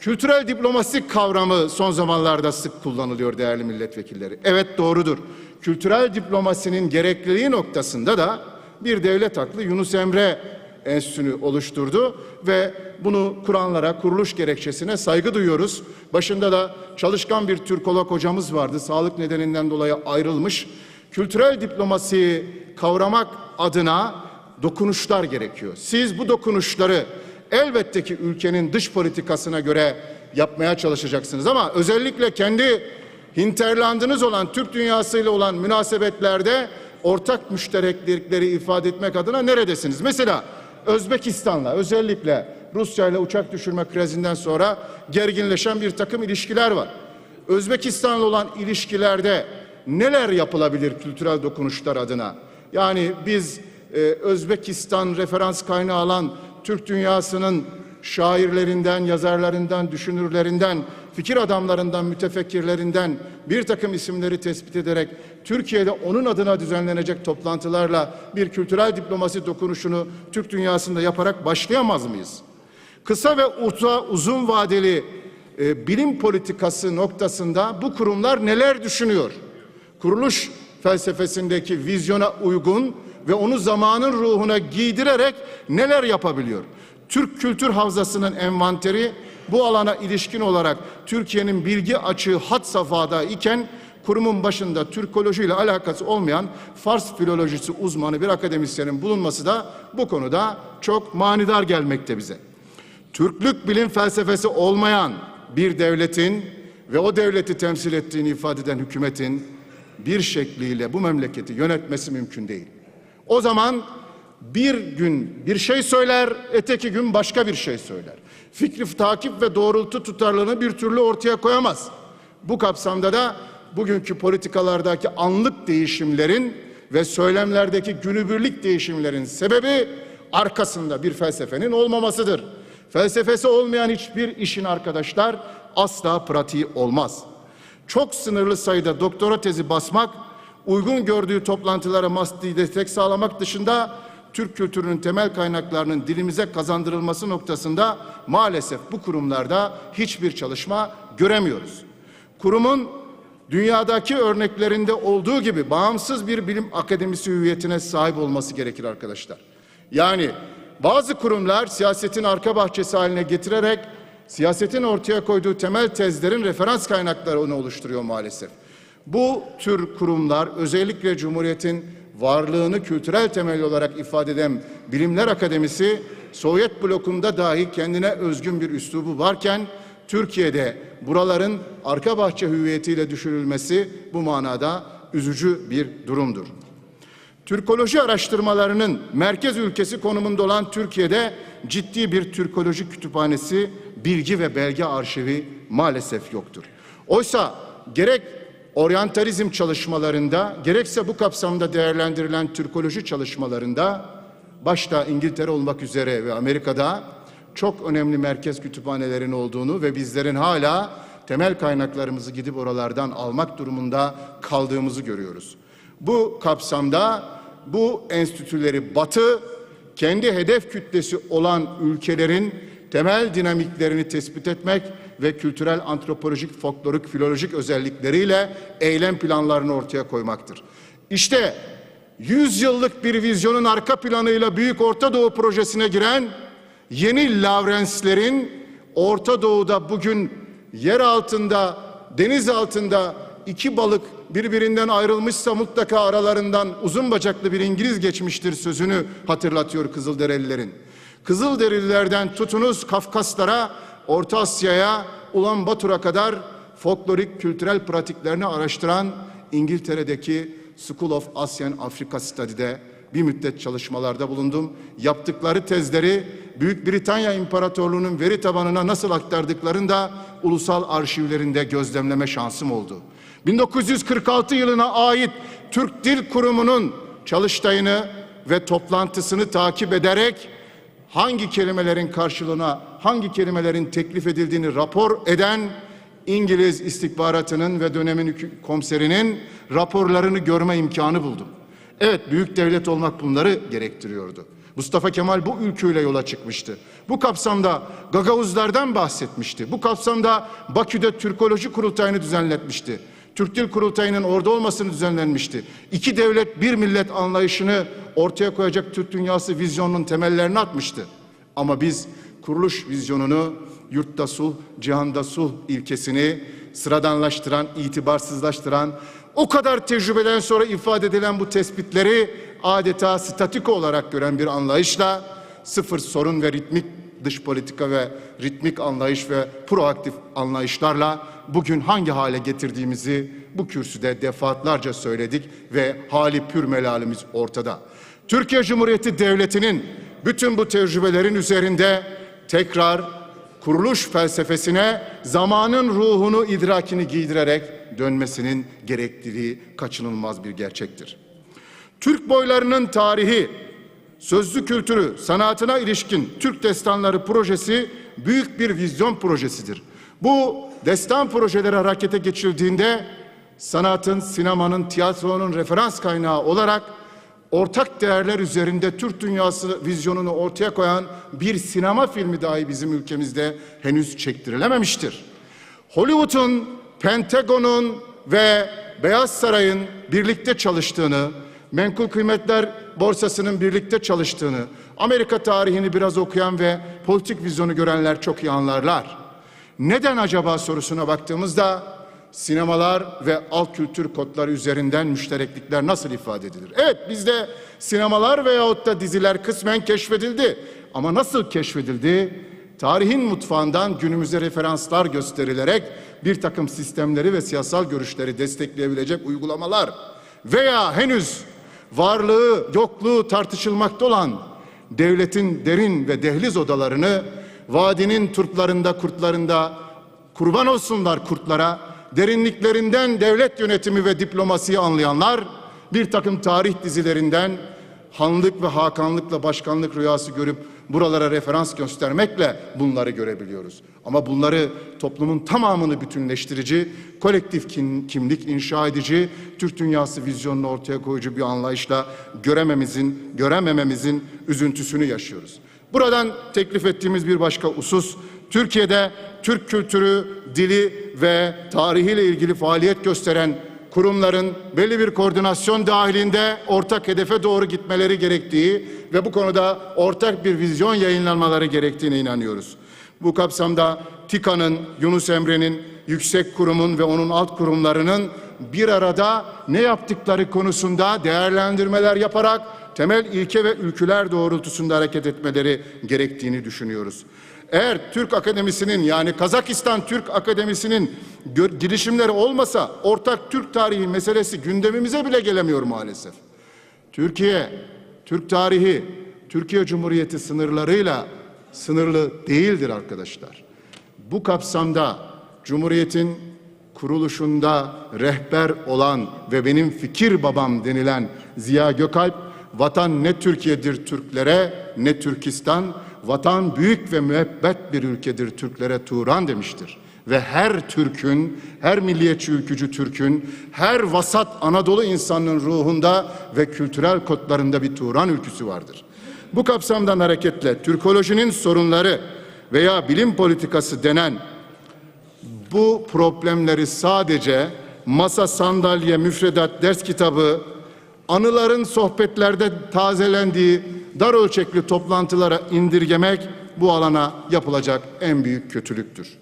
Kültürel diplomasi kavramı son zamanlarda sık kullanılıyor değerli milletvekilleri. Evet doğrudur. Kültürel diplomasinin gerekliliği noktasında da bir devlet aklı Yunus Emre Enstitüsü'nü oluşturdu ve bunu kuranlara, kuruluş gerekçesine saygı duyuyoruz. Başında da çalışkan bir Türkolog hocamız vardı. Sağlık nedeninden dolayı ayrılmış. Kültürel diplomasiyi kavramak adına dokunuşlar gerekiyor. Siz bu dokunuşları elbette ki ülkenin dış politikasına göre yapmaya çalışacaksınız ama özellikle kendi hinterlandınız olan Türk dünyasıyla olan münasebetlerde ortak müştereklikleri ifade etmek adına neredesiniz? Mesela Özbekistan'la özellikle Rusya ile uçak düşürme krizinden sonra gerginleşen bir takım ilişkiler var. Özbekistan'la olan ilişkilerde neler yapılabilir kültürel dokunuşlar adına? Yani biz e, Özbekistan referans kaynağı alan Türk dünyasının şairlerinden, yazarlarından, düşünürlerinden, fikir adamlarından, mütefekkirlerinden bir takım isimleri tespit ederek Türkiye'de onun adına düzenlenecek toplantılarla bir kültürel diplomasi dokunuşunu Türk dünyasında yaparak başlayamaz mıyız? Kısa ve uza, uzun vadeli e, bilim politikası noktasında bu kurumlar neler düşünüyor? Kuruluş felsefesindeki vizyona uygun ve onu zamanın ruhuna giydirerek neler yapabiliyor? Türk kültür havzasının envanteri bu alana ilişkin olarak Türkiye'nin bilgi açığı hat safhada iken kurumun başında Türkoloji ile alakası olmayan Fars filolojisi uzmanı bir akademisyenin bulunması da bu konuda çok manidar gelmekte bize. Türklük bilim felsefesi olmayan bir devletin ve o devleti temsil ettiğini ifade eden hükümetin bir şekliyle bu memleketi yönetmesi mümkün değil. O zaman bir gün bir şey söyler, öteki gün başka bir şey söyler. Fikri takip ve doğrultu tutarlılığını bir türlü ortaya koyamaz. Bu kapsamda da bugünkü politikalardaki anlık değişimlerin ve söylemlerdeki günübirlik değişimlerin sebebi arkasında bir felsefenin olmamasıdır. Felsefesi olmayan hiçbir işin arkadaşlar asla pratiği olmaz. Çok sınırlı sayıda doktora tezi basmak, uygun gördüğü toplantılara maddi destek sağlamak dışında Türk kültürünün temel kaynaklarının dilimize kazandırılması noktasında maalesef bu kurumlarda hiçbir çalışma göremiyoruz. Kurumun dünyadaki örneklerinde olduğu gibi bağımsız bir bilim akademisi hüviyetine sahip olması gerekir arkadaşlar. Yani bazı kurumlar siyasetin arka bahçesi haline getirerek siyasetin ortaya koyduğu temel tezlerin referans kaynaklarını oluşturuyor maalesef. Bu tür kurumlar özellikle Cumhuriyet'in varlığını kültürel temel olarak ifade eden Bilimler Akademisi Sovyet blokunda dahi kendine özgün bir üslubu varken Türkiye'de buraların arka bahçe hüviyetiyle düşürülmesi bu manada üzücü bir durumdur. Türkoloji araştırmalarının merkez ülkesi konumunda olan Türkiye'de ciddi bir Türkoloji kütüphanesi, bilgi ve belge arşivi maalesef yoktur. Oysa gerek oryantalizm çalışmalarında gerekse bu kapsamda değerlendirilen Türkoloji çalışmalarında başta İngiltere olmak üzere ve Amerika'da çok önemli merkez kütüphanelerin olduğunu ve bizlerin hala temel kaynaklarımızı gidip oralardan almak durumunda kaldığımızı görüyoruz. Bu kapsamda bu enstitüleri Batı kendi hedef kütlesi olan ülkelerin temel dinamiklerini tespit etmek ve kültürel, antropolojik, folklorik, filolojik özellikleriyle eylem planlarını ortaya koymaktır. İşte 100 yıllık bir vizyonun arka planıyla Büyük Orta Doğu projesine giren yeni Lavrenslerin Orta Doğu'da bugün yer altında, deniz altında iki balık birbirinden ayrılmışsa mutlaka aralarından uzun bacaklı bir İngiliz geçmiştir sözünü hatırlatıyor Kızılderililerin. Kızılderililerden tutunuz Kafkaslara, Orta Asya'ya, Ulan Batur'a kadar folklorik kültürel pratiklerini araştıran İngiltere'deki School of Asian Africa Study'de bir müddet çalışmalarda bulundum. Yaptıkları tezleri Büyük Britanya İmparatorluğu'nun veri tabanına nasıl aktardıklarını da ulusal arşivlerinde gözlemleme şansım oldu. 1946 yılına ait Türk Dil Kurumu'nun çalıştayını ve toplantısını takip ederek hangi kelimelerin karşılığına hangi kelimelerin teklif edildiğini rapor eden İngiliz istihbaratının ve dönemin komiserinin raporlarını görme imkanı buldum. Evet büyük devlet olmak bunları gerektiriyordu. Mustafa Kemal bu ülküyle yola çıkmıştı. Bu kapsamda Gagavuzlardan bahsetmişti. Bu kapsamda Bakü'de Türkoloji Kurultayı'nı düzenletmişti. Türk Dil Kurultayı'nın orada olmasını düzenlenmişti. İki devlet bir millet anlayışını ortaya koyacak Türk dünyası vizyonunun temellerini atmıştı. Ama biz kuruluş vizyonunu yurtta sulh, cihanda sulh ilkesini sıradanlaştıran, itibarsızlaştıran, o kadar tecrübeden sonra ifade edilen bu tespitleri adeta statiko olarak gören bir anlayışla sıfır sorun ve ritmik dış politika ve ritmik anlayış ve proaktif anlayışlarla bugün hangi hale getirdiğimizi bu kürsüde defaatlerce söyledik ve hali pür melalimiz ortada. Türkiye Cumhuriyeti Devleti'nin bütün bu tecrübelerin üzerinde tekrar kuruluş felsefesine zamanın ruhunu idrakini giydirerek dönmesinin gerekliliği kaçınılmaz bir gerçektir. Türk boylarının tarihi, sözlü kültürü, sanatına ilişkin Türk Destanları projesi büyük bir vizyon projesidir. Bu destan projeleri harekete geçildiğinde sanatın, sinemanın, tiyatronun referans kaynağı olarak ortak değerler üzerinde Türk dünyası vizyonunu ortaya koyan bir sinema filmi dahi bizim ülkemizde henüz çektirilememiştir. Hollywood'un, Pentagon'un ve Beyaz Saray'ın birlikte çalıştığını, menkul kıymetler borsasının birlikte çalıştığını, Amerika tarihini biraz okuyan ve politik vizyonu görenler çok iyi anlarlar. Neden acaba sorusuna baktığımızda sinemalar ve alt kültür kodları üzerinden müştereklikler nasıl ifade edilir? Evet bizde sinemalar veyahut da diziler kısmen keşfedildi. Ama nasıl keşfedildi? Tarihin mutfağından günümüze referanslar gösterilerek bir takım sistemleri ve siyasal görüşleri destekleyebilecek uygulamalar veya henüz varlığı, yokluğu tartışılmakta olan devletin derin ve dehliz odalarını vadinin turplarında, kurtlarında kurban olsunlar kurtlara, derinliklerinden devlet yönetimi ve diplomasiyi anlayanlar bir takım tarih dizilerinden hanlık ve hakanlıkla başkanlık rüyası görüp buralara referans göstermekle bunları görebiliyoruz. Ama bunları toplumun tamamını bütünleştirici, kolektif kim- kimlik inşa edici, Türk dünyası vizyonunu ortaya koyucu bir anlayışla görememizin, göremememizin üzüntüsünü yaşıyoruz. Buradan teklif ettiğimiz bir başka husus, Türkiye'de Türk kültürü, dili ve tarihiyle ilgili faaliyet gösteren kurumların belli bir koordinasyon dahilinde ortak hedefe doğru gitmeleri gerektiği ve bu konuda ortak bir vizyon yayınlanmaları gerektiğine inanıyoruz. Bu kapsamda TİKA'nın, Yunus Emre'nin, yüksek kurumun ve onun alt kurumlarının bir arada ne yaptıkları konusunda değerlendirmeler yaparak temel ilke ve ülküler doğrultusunda hareket etmeleri gerektiğini düşünüyoruz. Eğer Türk Akademisi'nin yani Kazakistan Türk Akademisi'nin girişimleri olmasa ortak Türk tarihi meselesi gündemimize bile gelemiyor maalesef. Türkiye, Türk tarihi, Türkiye Cumhuriyeti sınırlarıyla sınırlı değildir arkadaşlar. Bu kapsamda Cumhuriyet'in kuruluşunda rehber olan ve benim fikir babam denilen Ziya Gökalp, vatan ne Türkiye'dir Türklere ne Türkistan, vatan büyük ve müebbet bir ülkedir Türklere Turan demiştir. Ve her Türk'ün, her milliyetçi ülkücü Türk'ün, her vasat Anadolu insanının ruhunda ve kültürel kodlarında bir Turan ülküsü vardır. Bu kapsamdan hareketle Türkolojinin sorunları veya bilim politikası denen bu problemleri sadece masa, sandalye, müfredat, ders kitabı, anıların sohbetlerde tazelendiği dar ölçekli toplantılara indirgemek bu alana yapılacak en büyük kötülüktür.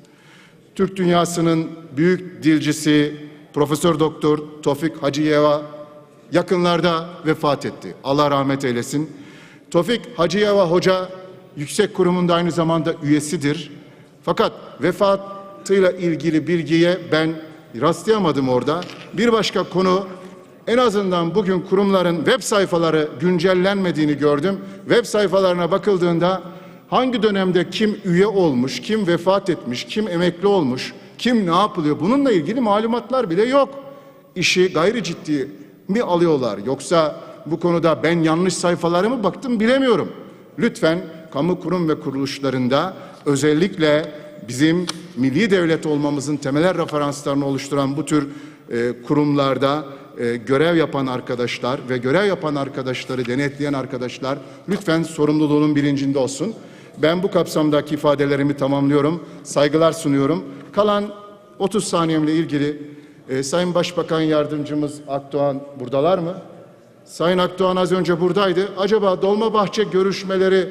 Türk dünyasının büyük dilcisi Profesör Doktor Tofik Hacıyeva yakınlarda vefat etti. Allah rahmet eylesin. Tofik Hacıyeva Hoca yüksek kurumunda aynı zamanda üyesidir. Fakat vefatıyla ilgili bilgiye ben rastlayamadım orada. Bir başka konu en azından bugün kurumların web sayfaları güncellenmediğini gördüm. Web sayfalarına bakıldığında hangi dönemde kim üye olmuş, kim vefat etmiş, kim emekli olmuş, kim ne yapılıyor bununla ilgili malumatlar bile yok. İşi gayri ciddi mi alıyorlar yoksa bu konuda ben yanlış sayfalara mı baktım bilemiyorum. Lütfen kamu kurum ve kuruluşlarında özellikle bizim milli devlet olmamızın temel referanslarını oluşturan bu tür e, kurumlarda e, görev yapan arkadaşlar ve görev yapan arkadaşları denetleyen arkadaşlar lütfen sorumluluğunun bilincinde olsun. Ben bu kapsamdaki ifadelerimi tamamlıyorum. Saygılar sunuyorum. Kalan 30 saniyemle ilgili e, Sayın Başbakan Yardımcımız Akdoğan buradalar mı? Sayın Akdoğan az önce buradaydı. Acaba Dolmabahçe görüşmeleri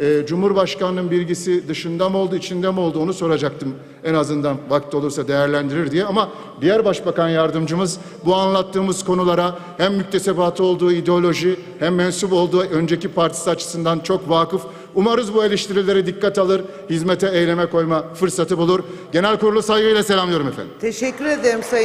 e, Cumhurbaşkanının bilgisi dışında mı oldu, içinde mi oldu onu soracaktım. En azından vakti olursa değerlendirir diye. Ama diğer Başbakan Yardımcımız bu anlattığımız konulara hem müktesebatı olduğu ideoloji hem mensup olduğu önceki partisi açısından çok vakıf. Umarız bu eleştirileri dikkat alır, hizmete, eyleme koyma fırsatı bulur. Genel kurulu saygıyla selamlıyorum efendim. Teşekkür ederim Sayın